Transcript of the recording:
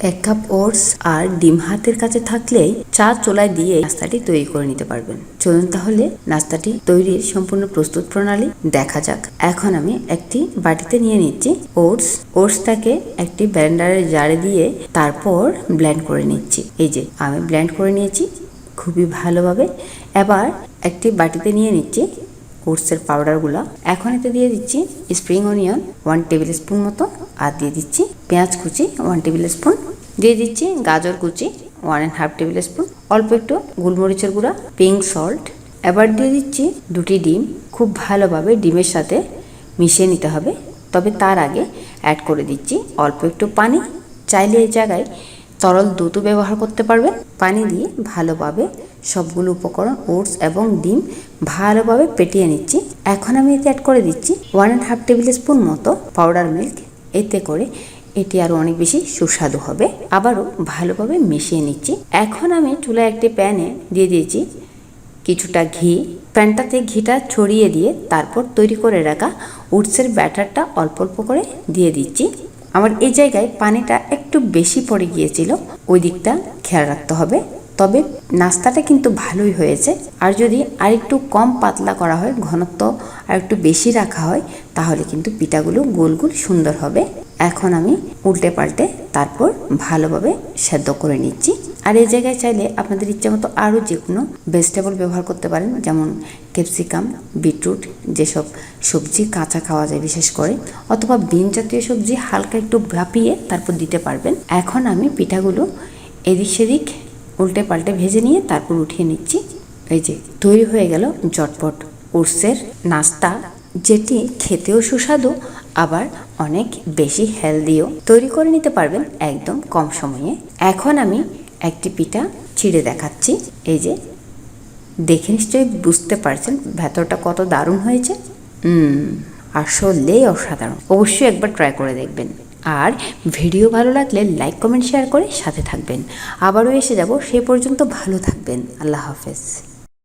এক cup oats আর ডিম হাতের কাছে থাকলেই চা চোলায় দিয়ে নাস্তাটি তৈরি করে নিতে পারবেন। চলুন তাহলে নাস্তাটি তৈরির সম্পূর্ণ প্রস্তুত প্রণালী দেখা যাক। এখন আমি একটি বাটিতে নিয়ে নিচ্ছি ওটস। ওটসটাকে একটি ব্লেন্ডারের জারে দিয়ে তারপর ব্লেন্ড করে নিচ্ছি। এই যে, আমি ব্লেন্ড করে নিয়েছি খুবই ভালোভাবে। এবার একটি বাটিতে নিয়ে নিচ্ছি ওটসের পাউডারগুলো। এখন এতে দিয়ে দিচ্ছি spring onion one tablespoon মতো আর দিয়ে দিচ্ছি পেঁয়াজ কুচি ওয়ান টেবিল স্পুন দিয়ে দিচ্ছি গাজর কুচি one and half tablespoon অল্প একটু গোলমরিচের গুঁড়া পিঙ্ক সল্ট এবার দিয়ে দিচ্ছি দুটি ডিম। খুব ভালোভাবে ডিমের সাথে মিশিয়ে নিতে হবে। তবে তার আগে অ্যাড করে দিচ্ছি অল্প একটু পানি। চাইলে এই জায়গায় তরল দুধও ব্যবহার করতে পারবেন। পানি দিয়ে ভালোভাবে সবগুলো উপকরণ, ওটস এবং ডিম ভালোভাবে পেটিয়ে নিচ্ছি। এখন আমি এতে অ্যাড করে দিচ্ছি one and half tablespoon মতো পাউডার মিল্ক এতে করে এটি আরও অনেক বেশি সুস্বাদু হবে। আবারও ভালোভাবে মিশিয়ে নিচ্ছি। এখন আমি চুলায় একটি প্যানে দিয়ে দিয়েছি কিছুটা ঘি। প্যানটাতে ঘিটা ছড়িয়ে দিয়ে তারপর তৈরি করে রাখা উটসের ব্যাটারটা অল্প অল্প করে দিয়ে দিচ্ছি। আমার এই জায়গায় পানিটা একটু বেশি পড়ে গিয়েছিল, ওই দিকটা খেয়াল রাখতে হবে। তবে নাস্তাটা কিন্তু ভালোই হয়েছে। আর যদি আরেকটু কম পাতলা করা হয়, ঘনত্ব আর একটু বেশি রাখা হয়, তাহলে কিন্তু পিঠাগুলো গোল গোল সুন্দর হবে। এখন আমি উল্টে পাল্টে তারপর ভালোভাবে সেদ্ধ করে নিচ্ছি। আর এই জায়গায় চাইলে আপনাদের ইচ্ছা মতো আরও যে কোনো ভেজিটেবল ব্যবহার করতে পারেন, যেমন ক্যাপসিকাম বিটরুট যেসব সবজি কাঁচা খাওয়া যায় বিশেষ করে, অথবা বিন জাতীয় সবজি হালকা একটু ভাপিয়ে তারপর দিতে পারবেন। এখন আমি পিঠাগুলো এদিক সেদিক উল্টে পাল্টে ভেজে নিয়ে তারপর উঠিয়ে নিচ্ছি। এই যে, তৈরি হয়ে গেল জটপট ওটসের নাস্তা, যেটি খেতেও সুস্বাদু, আবার অনেক বেশি হেলদিও। তৈরি করে নিতে পারবেন একদম কম সময়ে। এখন আমি একটি পিঠা ছিঁড়ে দেখাচ্ছি। এই যে, দেখে নিশ্চয়ই বুঝতে পারছেন ভেতরটা কত দারুণ হয়েছে। আসলেই অসাধারণ। অবশ্যই একবার ট্রাই করে দেখবেন। আর ভিডিও ভালো লাগলে লাইক, কমেন্ট, শেয়ার করে সাথে থাকবেন। আবারও এসে যাব, সে পর্যন্ত ভালো থাকবেন। আল্লাহ হাফেজ।